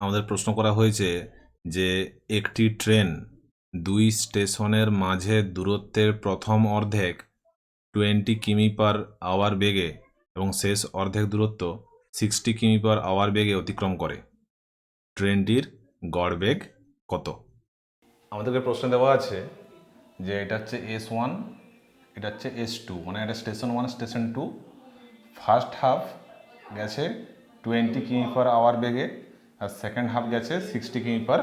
আমাদের প্রশ্ন করা হয়েছে যে একটি ট্রেন দুই স্টেশনের মাঝে দূরত্বের প্রথম অর্ধেক টোয়েন্টি কিমি পার আওয়ার বেগে এবং শেষ অর্ধেক দূরত্ব সিক্সটি কিমি পার আওয়ার বেগে অতিক্রম করে। ট্রেনটির গড় বেগ কত? আমাদেরকে প্রশ্ন দেওয়া আছে যে এটা হচ্ছে এস ওয়ান, এটা হচ্ছে এস টু মানে এটা station one, station two. First half গেছে টোয়েন্টি কিমি পার আওয়ার বেগে আর সেকেন্ড হাফ গেছে সিক্সটি কিমি পার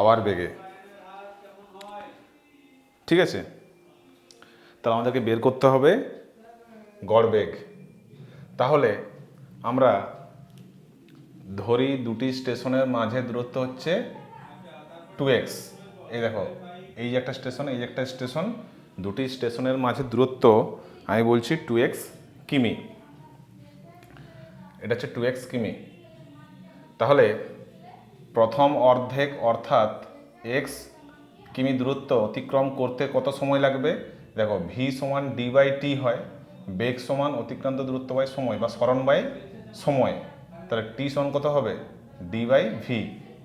আওয়ার বেগে। ঠিক আছে? তাহলে আমাদেরকে বের করতে হবে গড় বেগ। তাহলে আমরা ধরি দুটি স্টেশনের মাঝে দূরত্ব হচ্ছে টু এক্স এই দেখো, এই যে একটা স্টেশন, এই যে একটা স্টেশন, দুটি স্টেশনের মাঝে দূরত্ব, আমি বলছি টু এক্স কিমি। এটা হচ্ছে টু এক্স কিমি। তাহলে প্রথম অর্ধেক অর্থাৎ এক্স কিমি দূরত্ব অতিক্রম করতে কত সময় লাগবে? দেখো ভি সমান ডি বাই টি হয়, বেগ সমান অতিক্রান্ত দূরত্ব বাই সময় বা স্মরণ বাই সময়। তাহলে টি সমান কত হবে? ডি বাই ভি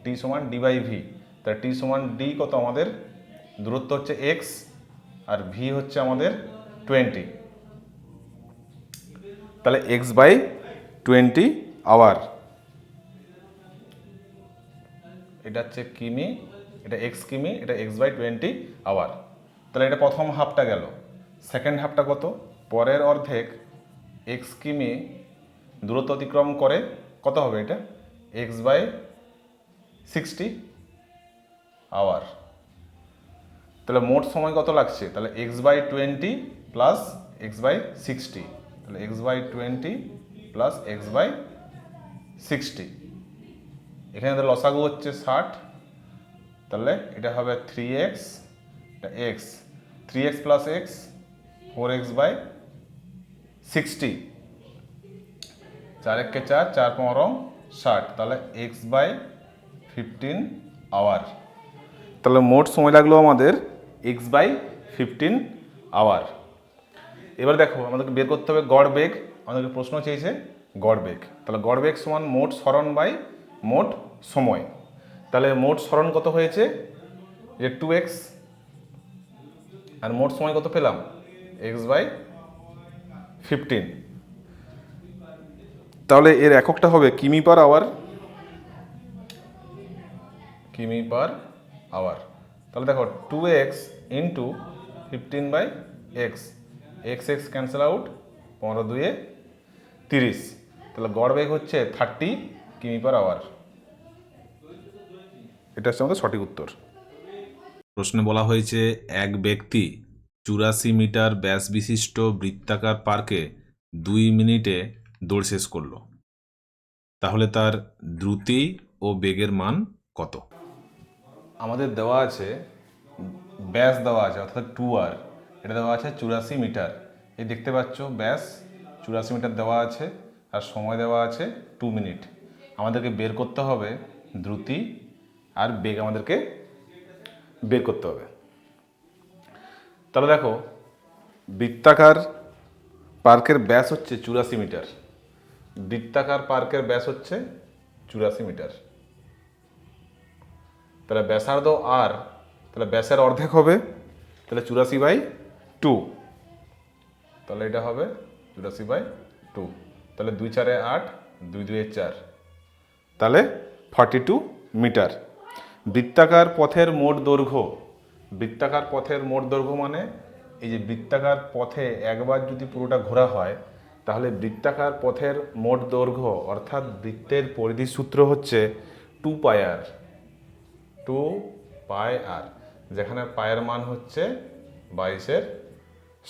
টি সমান ডি বাই ভি তাহলে টি সমান ডি কত আমাদের? দূরত্ব হচ্ছে এক্স আর ভি হচ্ছে আমাদের টোয়েন্টি তাহলে এক্স বাই টোয়েন্টি আওয়ার এটা হচ্ছে কিমি, এটা এক্স কিমি, এটা এক্স বাই টোয়েন্টি আওয়ার তাহলে এটা প্রথম হাফটা গেল। সেকেন্ড হাফটা কত? পরের অর্ধেক এক্স কিমি দূরত্ব অতিক্রম করে কত হবে এটা? এক্স বাই সিক্সটি আওয়ার তাহলে মোট সময় কত লাগছে? তাহলে x by twenty plus x by sixty তাহলে x by twenty plus x by sixty এখানে তো লসাগু হচ্ছে ষাট, তাহলে এটা হবে থ্রি এক্স এটা x three x plus x four x by sixty চার একে চার চার পনেরো ষাট, তাহলে এক্স বাই ফিফটিন আওয়ার তাহলে মোট সময় লাগল আমাদের এক্স বাই ফিফটিন আওয়ার এবার দেখো, আমাদেরকে বের করতে হবে গড় বেগ, আমাদেরকে প্রশ্ন চেয়েছে গড় বেগ। তাহলে গড় বেগ সমান মোট স্মরণ বাই মোট সময়। তাহলে মোট স্মরণ কত হয়েছে? যে টু এক্স আর মোট সময় কত পেলাম? এক্স বাই ফিফটিন তাহলে এর এককটা হবে কিমি পার আওয়ার। কিমি পার আওয়ার। তাহলে দেখো two x into fifteen by x x x cancel out পনেরো দুয়ে তিরিশ। তাহলে গড় বেগ হচ্ছে থার্টি কিমি পার আওয়ার? এটা হচ্ছে আমাদের সঠিক উত্তর। প্রশ্নে বলা হয়েছে এক ব্যক্তি চুরাশি মিটার ব্যাস বিশিষ্ট বৃত্তাকার পার্কে দুই মিনিটে দৌড় শেষ করল। তাহলে তার দ্রুতি ও বেগের মান কত? আমাদের দেওয়া আছে ব্যাস দেওয়া আছে অর্থাৎ টু আর। এটা দেওয়া আছে চুরাশি মিটার। এই দেখতে পাচ্ছ ব্যাস চুরাশি মিটার দেওয়া আছে আর সময় দেওয়া আছে টু মিনিট। আমাদেরকে বের করতে হবে দ্রুতি আর বেগ আমাদেরকে বের করতে হবে। তাহলে দেখো, বৃত্তাকার পার্কের ব্যাস হচ্ছে চুরাশি মিটার। বৃত্তাকার পার্কের ব্যাস হচ্ছে চুরাশি মিটার। তাহলে ব্যাসার্ধ আর, তাহলে ব্যাসের অর্ধেক হবে, তাহলে চুরাশি বাই টু। তাহলে এটা হবে চুরাশি বাই টু। তাহলে দুই চারে আট, দুই দুয়ে চার। তাহলে ফর্টি টু মিটার বৃত্তাকার পথের মোট দৈর্ঘ্য, বৃত্তাকার পথের মোট দৈর্ঘ্য মানে এই যে বৃত্তাকার পথে একবার যদি পুরোটা ঘোরা হয়, তাহলে বৃত্তাকার পথের মোট দৈর্ঘ্য অর্থাৎ বৃত্তের পরিধি সূত্র হচ্ছে টু পায়ার টু পাই আর যেখানে পায়ের মান হচ্ছে বাইশের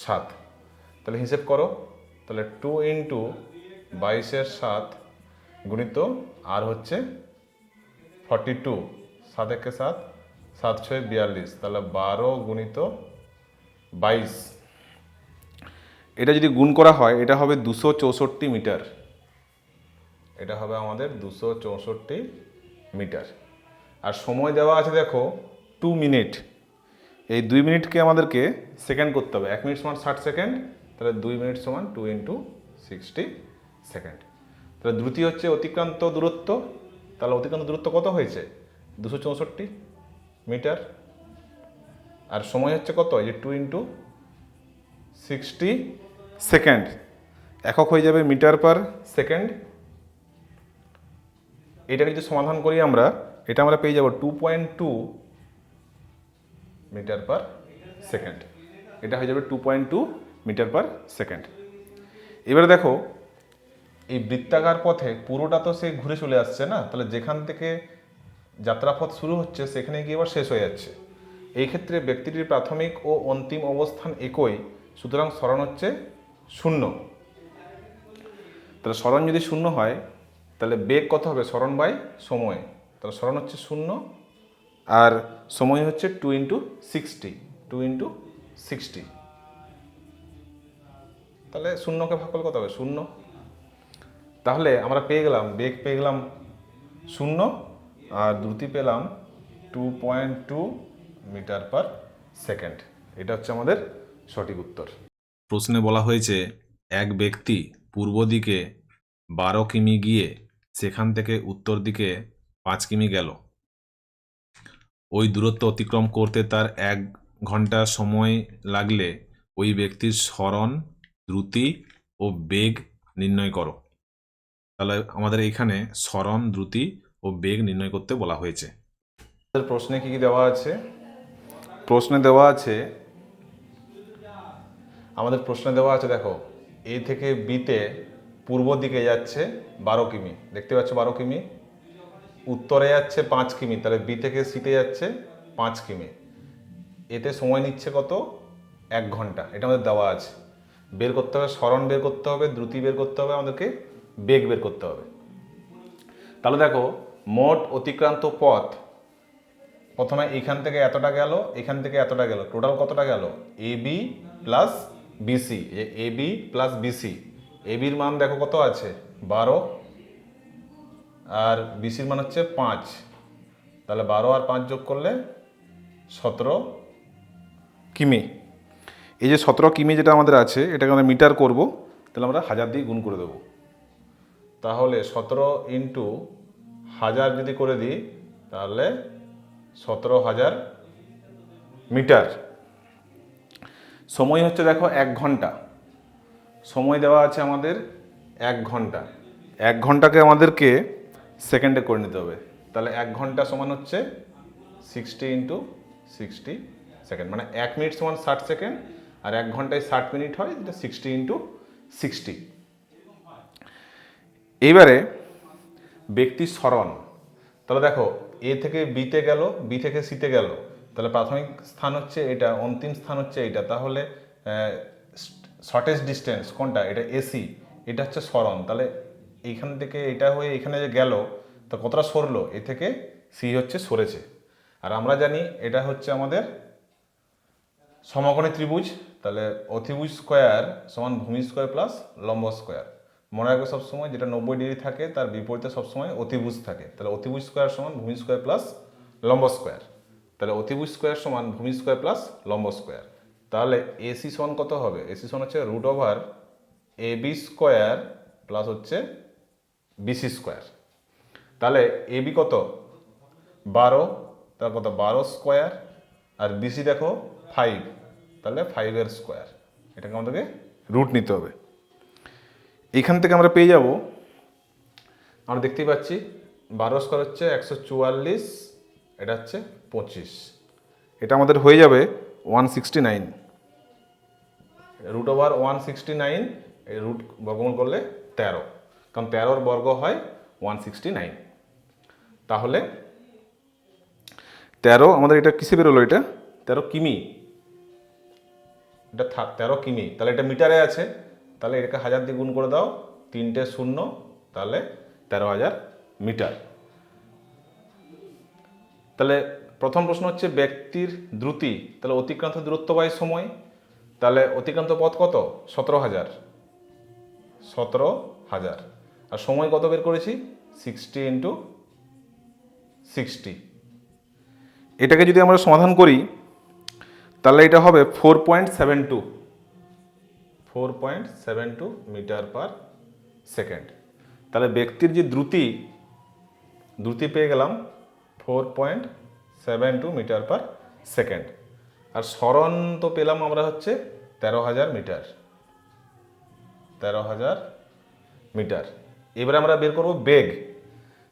সাত। তাহলে হিসেব করো, তাহলে টু ইন্টু বাইশের সাত গুণিত আর হচ্ছে ফর্টি টু সাত একে সাত? সাত ছয় বিয়াল্লিশ, তাহলে বারো গুণিত বাইশ। এটা যদি গুণ করা হয়, এটা হবে দুশো চৌষট্টি মিটার। এটা হবে আমাদের দুশো চৌষট্টি মিটার। আর সময় দেওয়া আছে দেখো টু মিনিট এই দুই মিনিটকে আমাদেরকে সেকেন্ড করতে হবে। এক মিনিট সমান ষাট সেকেন্ড, তাহলে দুই মিনিট সমান টু ইন্টু সিক্সটি সেকেন্ড। তাহলে দ্রুতি হচ্ছে অতিক্রান্ত দূরত্ব। তাহলে অতিক্রান্ত দূরত্ব কত হয়েছে? দুশো চৌষট্টি মিটার। আর সময় হচ্ছে কত? এই যে টু ইন্টু সিক্সটি সেকেন্ড একক হয়ে যাবে মিটার পার সেকেন্ড। এটাকে যদি সমাধান করি আমরা, এটা আমরা পেয়ে যাব two point two metre per second. এটা হয়ে যাবে two point two metre per second. এবারে দেখো এই বৃত্তাকার পথে পুরোটা তো সে ঘুরে চলে আসছে না? তাহলে যেখান থেকে যাত্রাপথ শুরু হচ্ছে, সেখানে গিয়ে এবার শেষ হয়ে যাচ্ছে। এই ক্ষেত্রে ব্যক্তিটির প্রাথমিক ও অন্তিম অবস্থান একই, সুতরাং স্মরণ হচ্ছে শূন্য। তাহলে স্মরণ যদি শূন্য হয়, তাহলে বেগ কত হবে? স্মরণ বাই সময়। তাহলে স্মরণ হচ্ছে শূন্য, আর সময় হচ্ছে two into sixty, two into sixty. তাহলে শূন্যকে ভাগ করলে কত হবে? শূন্য। তাহলে আমরা পেয়ে গেলাম, বেগ পেয়ে গেলাম শূন্য আর দ্রুতি পেলাম two point two metre per second. এটা হচ্ছে আমাদের সঠিক উত্তর। প্রশ্নে বলা হয়েছে, এক ব্যক্তি পূর্ব দিকে বারো কিমি গিয়ে সেখান থেকে উত্তর দিকে পাঁচ কিমি গেল। ওই দূরত্ব অতিক্রম করতে তার এক ঘণ্টা সময় লাগলে ওই ব্যক্তির স্মরণ, দ্রুতি ও বেগ নির্ণয় করো। তাহলে আমাদের এখানে স্মরণ, দ্রুতি ও বেগ নির্ণয় করতে বলা হয়েছে। প্রশ্নে কি কি দেওয়া আছে? প্রশ্নে দেওয়া আছে, আমাদের প্রশ্নে দেওয়া আছে দেখো, এ থেকে বিতে পূর্ব দিকে যাচ্ছে বারো কিমি। দেখতে পাচ্ছ বারো কিমি? উত্তরে যাচ্ছে পাঁচ কিমি। তাহলে বি থেকে সিতে যাচ্ছে পাঁচ কিমি। এতে সময় নিচ্ছে কত? এক ঘণ্টা। এটা আমাদের দেওয়া আছে। বের করতে হবে, স্মরণ বের করতে হবে, দ্রুতি বের করতে হবে আমাদেরকে বেগ বের করতে হবে। তাহলে দেখো, মোট অতিক্রান্ত পথ প্রথমে এইখান থেকে এতটা গেল, এখান থেকে এতটা গেল টোটাল কতটা গেল? A B plus BC A B plus BC A বির মান দেখো কত আছে? বারো। আর বিসির মান হচ্ছে পাঁচ। তাহলে বারো আর পাঁচ যোগ করলে সতেরো কিমি। এই যে সতেরো কিমি যেটা আমাদের আছে, এটাকে আমরা মিটার করব, তাহলে আমরা হাজার দিয়ে গুণ করে দেবো। তাহলে সতেরো ইন্টু হাজার যদি করে দিই, তাহলে সতেরো হাজার মিটার। সময় হচ্ছে দেখো এক ঘণ্টা। সময় দেওয়া আছে আমাদের এক ঘণ্টা। এক ঘন্টাকে আমাদেরকে সেকেন্ডে করে নিতে হবে। তাহলে এক ঘণ্টা সমান হচ্ছে সিক্সটি ইন্টু সিক্সটি সেকেন্ড। মানে এক মিনিট সমান ষাট সেকেন্ড, আর এক ঘন্টায় ষাট মিনিট হয় যেটা সিক্সটি ইন্টু সিক্সটি। এইবারে ব্যক্তির স্মরণ। তাহলে দেখো এ থেকে বিতে গেল বি থেকে সিতে গেল। তাহলে প্রাথমিক স্থান হচ্ছে এটা, অন্তিম স্থান হচ্ছে এটা তাহলে শর্টেস্ট ডিস্টেন্স কোনটা? এটা এসি এটা হচ্ছে স্মরণ। তাহলে এইখান থেকে এটা হয়ে এখানে যে গেল, তা কতটা সরলো? এ থেকে সি হচ্ছে সরেছে। আর আমরা জানি এটা হচ্ছে আমাদের সমকোণী ত্রিভুজ। তাহলে অতিভুজ স্কোয়ার সমান ভূমি স্কোয়ার প্লাস লম্ব স্কোয়ার মনে রাখবে সবসময় যেটা নব্বই ডিগ্রি থাকে, তার বিপরীতে সবসময় অতিভুজ থাকে। তাহলে অতিভুজ স্কোয়ার সমান ভূমি স্কোয়ার প্লাস লম্ব স্কোয়ার তাহলে অতিভুজ স্কোয়ার সমান ভূমি স্কোয়ার প্লাস লম্ব স্কোয়ার তাহলে এসি সমান কত হবে? এসি সমান হচ্ছে root over A B square plus হচ্ছে বিসি স্কোয়ার তাহলে এ বি কত? বারো। তার কত? বারো স্কোয়ার আর বিসি দেখো ফাইভ তাহলে ফাইভের স্কোয়ার এটাকে আমাদেরকে রুট নিতে হবে। এইখান থেকে আমরা পেয়ে যাব। আমরা দেখতেই পাচ্ছি, বারো স্কোয়ার হচ্ছে একশো চুয়াল্লিশ, এটা হচ্ছে পঁচিশ। এটা আমাদের হয়ে যাবে one sixty nine root over one sixty nine এই রুট বর্গমূল করলে তেরো। কারণ তেরোর বর্গ হয় ওয়ান সিক্সটি নাইন তাহলে তেরো, আমাদের এটা কিসে বেরোলো এটা? তেরো কিমি। এটা থা- তেরো কিমি। তাহলে এটা মিটারে আছে। তাহলে এটাকে হাজার দিয়ে গুণ করে দাও, তিনটে শূন্য, তাহলে তেরো হাজার মিটার। তাহলে প্রথম প্রশ্ন হচ্ছে ব্যক্তির দ্রুতি, তাহলে অতিক্রান্ত দূরত্ব বাই সময়, তাহলে অতিক্রান্ত পথ কত? সতেরো হাজার। সতেরো হাজার। আর সময় কত বের করেছি? সিক্সটি ইন্টু সিক্সটি এটাকে যদি আমরা সমাধান করি, তাহলে এটা হবে four point seven two four point seven two metre per second. তাহলে ব্যক্তির যে দ্রুতি দ্রুতি পেয়ে গেলাম four point seven two metre per second. আর স্মরণ তো পেলাম আমরা হচ্ছে তেরো হাজার মিটার। তেরো হাজার মিটার। এবারে আমরা বের করব বেগ।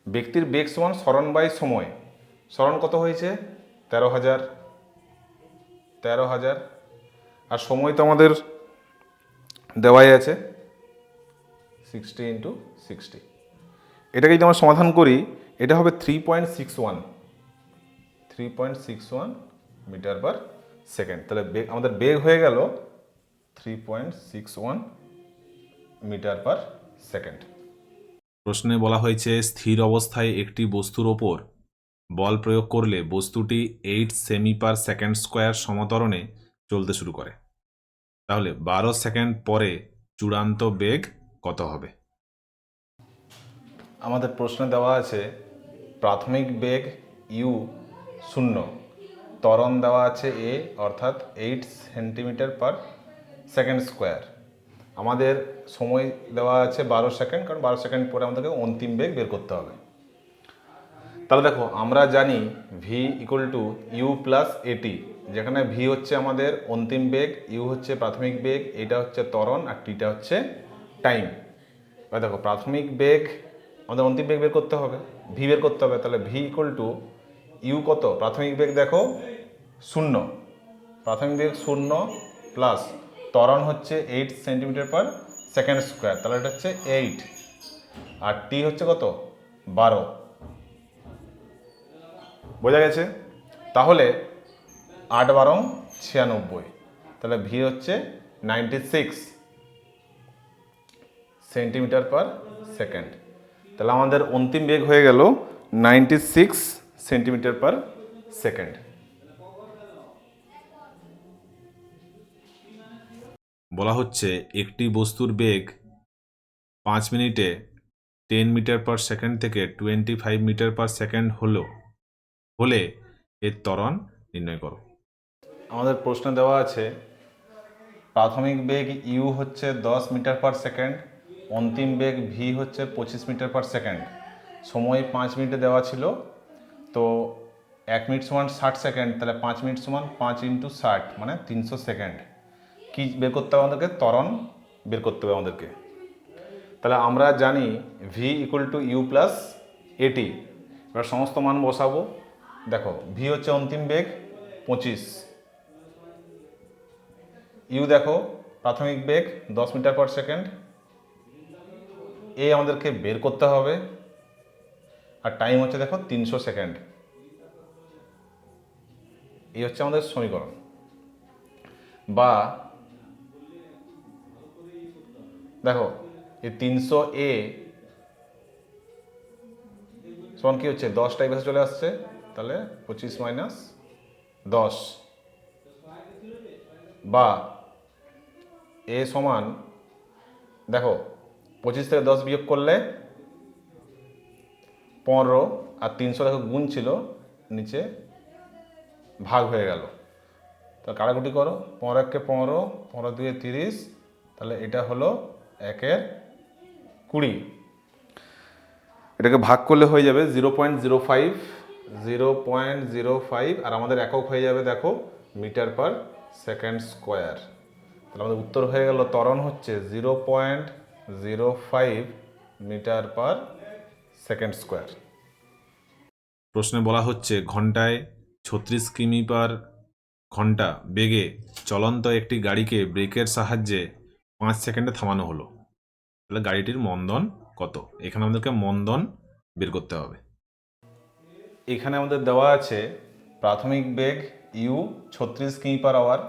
ব্যক্তির বেগ সমান স্মরণ বাই সময়। স্মরণ কত হয়েছে? তেরো হাজার। তেরো হাজার। আর সময় তো আমাদের দেওয়াই আছে সিক্সটি ইন্টু সিক্সটি এটাকে যদি আমরা সমাধান করি, এটা হবে three point six one three point six one metre per second তাহলে বেগ আমাদের বেগ হয়ে গেল three point six one metre per second প্রশ্নে বলা হয়েছে, স্থির অবস্থায় একটি বস্তুর ওপর বল প্রয়োগ করলে বস্তুটি eight cm per second square সমতরণে চলতে শুরু করে। তাহলে বারো সেকেন্ড পরে চূড়ান্ত বেগ কত হবে? আমাদের প্রশ্নে দেওয়া আছে, প্রাথমিক বেগ ইউ শূন্য, ত্বরণ দেওয়া আছে এ, অর্থাৎ eight centimetre per second square. আমাদের সময় দেওয়া আছে বারো সেকেন্ড, কারণ বারো সেকেন্ড পরে আমাদেরকে অন্তিম বেগ বের করতে হবে। তাহলে দেখো, আমরা জানি v equal to u plus at যেখানে ভি হচ্ছে আমাদের অন্তিম বেগ ইউ হচ্ছে প্রাথমিক বেগ, এটা হচ্ছে ত্বরণ আর টিটা হচ্ছে টাইম এবার দেখো, প্রাথমিক বেগ, আমাদের অন্তিম বেগ বের করতে হবে ভি বের করতে হবে, তাহলে ভি ইকুয়াল টু ইউ কত? প্রাথমিক বেগ দেখো, শূন্য। প্রাথমিক বেগ শূন্য প্লাস ত্বরণ হচ্ছে eight centimetre per second square তাহলে এটা হচ্ছে এইট আর টি হচ্ছে কত? বারো। বোঝা গেছে? তাহলে আট বারো ছিয়ানব্বই। তাহলে ভি হচ্ছে ninety six centimetre per second তাহলে আমাদের অন্তিম বেগ হয়ে গেল ninety six centimetre per second বলা হচ্ছে একটি বস্তুর বেগ পাঁচ মিনিটে টেন মিটার পার সেকেন্ড থেকে twenty five metre per second হলো। হলে এর ত্বরণ নির্ণয় করো। আমাদের প্রশ্ন দেওয়া আছে, প্রাথমিক বেগ ইউ হচ্ছে দশ মিটার পার সেকেন্ড, অন্তিম বেগ ভি হচ্ছে পঁচিশ মিটার পার সেকেন্ড। সময় পাঁচ মিনিটে দেওয়া ছিল, তো এক মিনিট সমান ষাট সেকেন্ড, তাহলে পাঁচ মিনিট সমান পাঁচ ইন্টু ষাট মানে তিনশো সেকেন্ড। কি বের করতে হবে আমাদেরকে? ত্বরণ বের করতে হবে আমাদেরকে। তাহলে আমরা জানি v equal to u plus at এবার সমস্ত মান বসাবো। দেখো, ভি হচ্ছে অন্তিম বেগ, পঁচিশ। ইউ দেখো, প্রাথমিক বেগ, দশ মিটার পার সেকেন্ড। এ আমাদেরকে বের করতে হবে। আর টাইম হচ্ছে দেখো তিনশো সেকেন্ড। এই হচ্ছে আমাদের সমীকরণ। বা দেখো, এই তিনশো এ সমান কি হচ্ছে? দশটা এই চলে আসছে। তাহলে পঁচিশ মাইনাস দশ। বা এ সমান, দেখো, পঁচিশ থেকে দশ বিয়োগ করলে পনেরো আর তিনশো দেখো গুণ ছিল, নিচে ভাগ হয়ে গেল। তো কাটাকুটি করো, পনেরো এককে পনেরো পনেরো দুয়ে তিরিশ, তাহলে এটা হলো একের কুড়ি। এটাকে ভাগ করলে হয়ে যাবে zero point zero five zero point zero five আর আমাদের একক হয়ে যাবে, দেখো, মিটার পার সেকেন্ড স্কোয়ার। তাহলে আমাদের উত্তর হয়ে গেল, ত্বরণ হচ্ছে zero point zero five metre per second square. প্রশ্নে বলা হচ্ছে, ঘন্টায় ছত্রিশ কিমি পার ঘণ্টা বেগে চলন্ত একটি গাড়িকে ব্রেকের সাহায্যে পাঁচ সেকেন্ডে থামানো হলো। তাহলে গাড়িটির মন্দন কত? এখানে আমাদেরকে মন্দন বের করতে হবে। এখানে আমাদের দেওয়া আছে, প্রাথমিক বেগ ইউ ছত্রিশ কিমি পার আওয়ার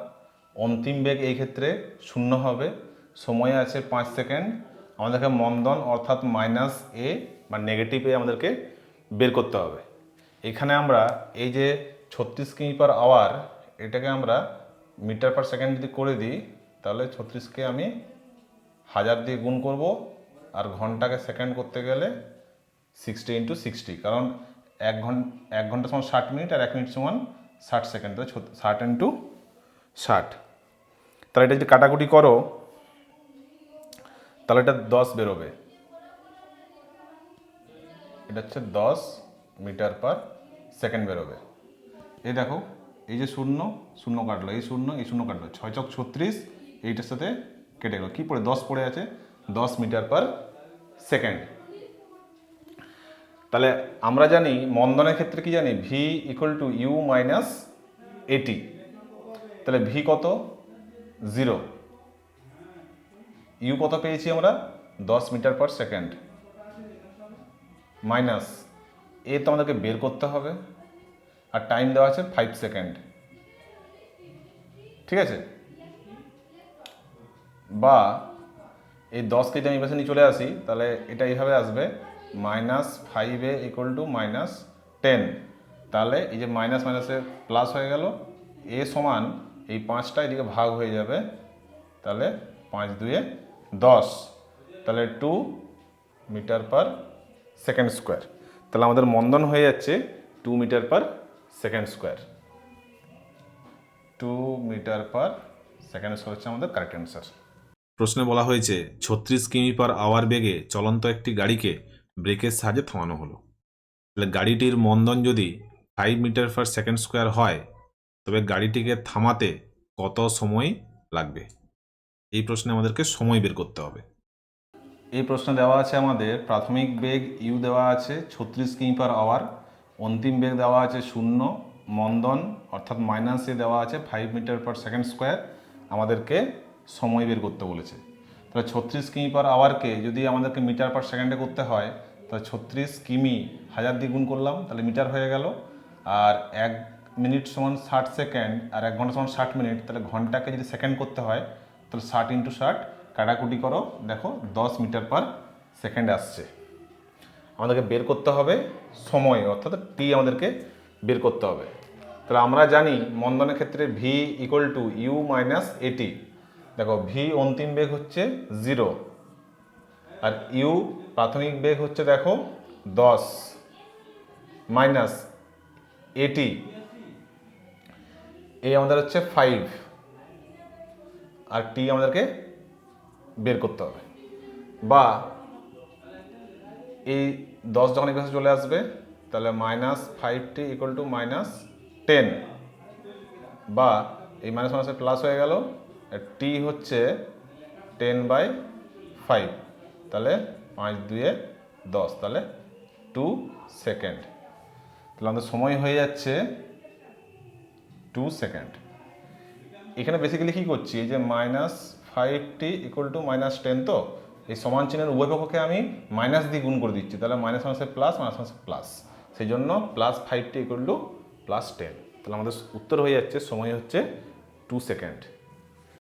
অন্তিম বেগ এই ক্ষেত্রে শূন্য হবে, সময় আছে পাঁচ সেকেন্ড। আমাদেরকে মন্দন অর্থাৎ মাইনাস এ বা নেগেটিভ এ আমাদেরকে বের করতে হবে। এখানে আমরা এই যে ছত্রিশ কিমি পার আওয়ার এটাকে আমরা মিটার পার সেকেন্ড যদি করে দিই, তাহলে ছত্রিশকে আমি হাজার দিয়ে গুণ করব, আর ঘন্টাকে সেকেন্ড করতে গেলে সিক্সটি ইন্টু সিক্সটি কারণ এক ঘণ্টা এক ঘণ্টা সমান ষাট মিনিট আর এক মিনিট সমান ষাট সেকেন্ড ছত- ষাট ইন্টু ষাট। তাহলে এটা যদি কাটাকুটি করো, তাহলে এটা দশ বেরোবে। এটা হচ্ছে দশ মিটার পার সেকেন্ড বেরোবে। এই দেখো, এই যে শূন্য শূন্য কাটলো, এই শূন্য এই শূন্য কাটলো। ছয় চক ছত্রিশ, এইটার সাথে কেটে গেলো। কী পড়ে? দশ পড়ে আছে, দশ মিটার পার সেকেন্ড। তাহলে আমরা জানি মন্দনের ক্ষেত্রে কি জানি? V equal to u minus at তাহলে ভি কত? জিরো ইউ কত পেয়েছি আমরা? দশ metre per second minus a তো আমাদেরকে বের করতে হবে। আর টাইম দেওয়া আছে ফাইভ সেকেন্ড ঠিক আছে? বা এই দশকে যদি আমি পাশে নিয়ে চলে আসি, তাহলে এটা এইভাবে আসবে। Minus five a equal to minus ten তাহলে এই যে মাইনাস মাইনাসে প্লাস হয়ে গেল। এ সমান এই পাঁচটা এদিকে ভাগ হয়ে যাবে। তাহলে পাঁচ দুয়ে দশ। তাহলে two metre per second square তাহলে আমাদের মন্দন হয়ে যাচ্ছে two metre per second square two metre per second square হচ্ছে আমাদের কারেক্ট অ্যান্সার প্রশ্নে বলা হয়েছে, ছত্রিশ কিমি পার আওয়ার বেগে চলন্ত একটি গাড়িকে ব্রেকের সাহায্যে থামানো হলো। তাহলে গাড়িটির মন্দন যদি five metre per second square হয়, তবে গাড়িটিকে থামাতে কত সময় লাগবে? এই প্রশ্নে আমাদেরকে সময় বের করতে হবে। এই প্রশ্ন দেওয়া আছে আমাদের, প্রাথমিক বেগ ইউ দেওয়া আছে ছত্রিশ কিমি পার আওয়ার অন্তিম বেগ দেওয়া আছে শূন্য, মন্দন অর্থাৎ মাইনাসে দেওয়া আছে five metre per second square আমাদেরকে সময় বের করতে বলেছে। তাহলে ছত্রিশ কিমি পার আওয়ারকে যদি আমাদেরকে মিটার পার সেকেন্ডে করতে হয় তাহলে ছত্রিশ কিমি হাজার দিয়ে গুণ করলাম, তাহলে মিটার হয়ে গেল। আর এক মিনিট সমান ষাট সেকেন্ড আর এক ঘণ্টা সমান ষাট মিনিট, তাহলে ঘন্টাকে যদি সেকেন্ড করতে হয়, তাহলে ষাট ইন্টু ষাট কাটাকুটি করো। দেখো, দশ মিটার পার সেকেন্ড আসছে। আমাদেরকে বের করতে হবে সময়, অর্থাৎ টি আমাদেরকে বের করতে হবে। তাহলে আমরা জানি মন্দনের ক্ষেত্রে v equal to u minus at দেখো ভি অন্তিম বেগ হচ্ছে জিরো আর ইউ প্রাথমিক বেগ হচ্ছে দেখো দশ মাইনাস এটি। এই আমাদের হচ্ছে ফাইভ আর টি আমাদেরকে বের করতে হবে। বা এই দশ যখন এখানে চলে আসবে, তাহলে minus five t equal to minus ten বা এই মাইনাস মাইনাসে প্লাস হয়ে গেল টি হচ্ছে টেন বাই ফাইভ তাহলে পাঁচ দুয়ে দশ, তাহলে টু সেকেন্ড। তাহলে আমাদের সময় হয়ে যাচ্ছে টু সেকেন্ড। এখানে বেসিক্যালি কী করছি, এই যে minus five t equal to minus ten তো, এই সমান চিহ্নের উভয় পক্ষকে আমি মাইনাস দিয়ে গুণ করে দিচ্ছি, তাহলে মাইনাস মাইনাসে প্লাস মাইনাস মাইনাসে প্লাস সেই জন্য plus five t equal to plus ten তাহলে আমাদের উত্তর হয়ে যাচ্ছে, সময় হচ্ছে টু সেকেন্ড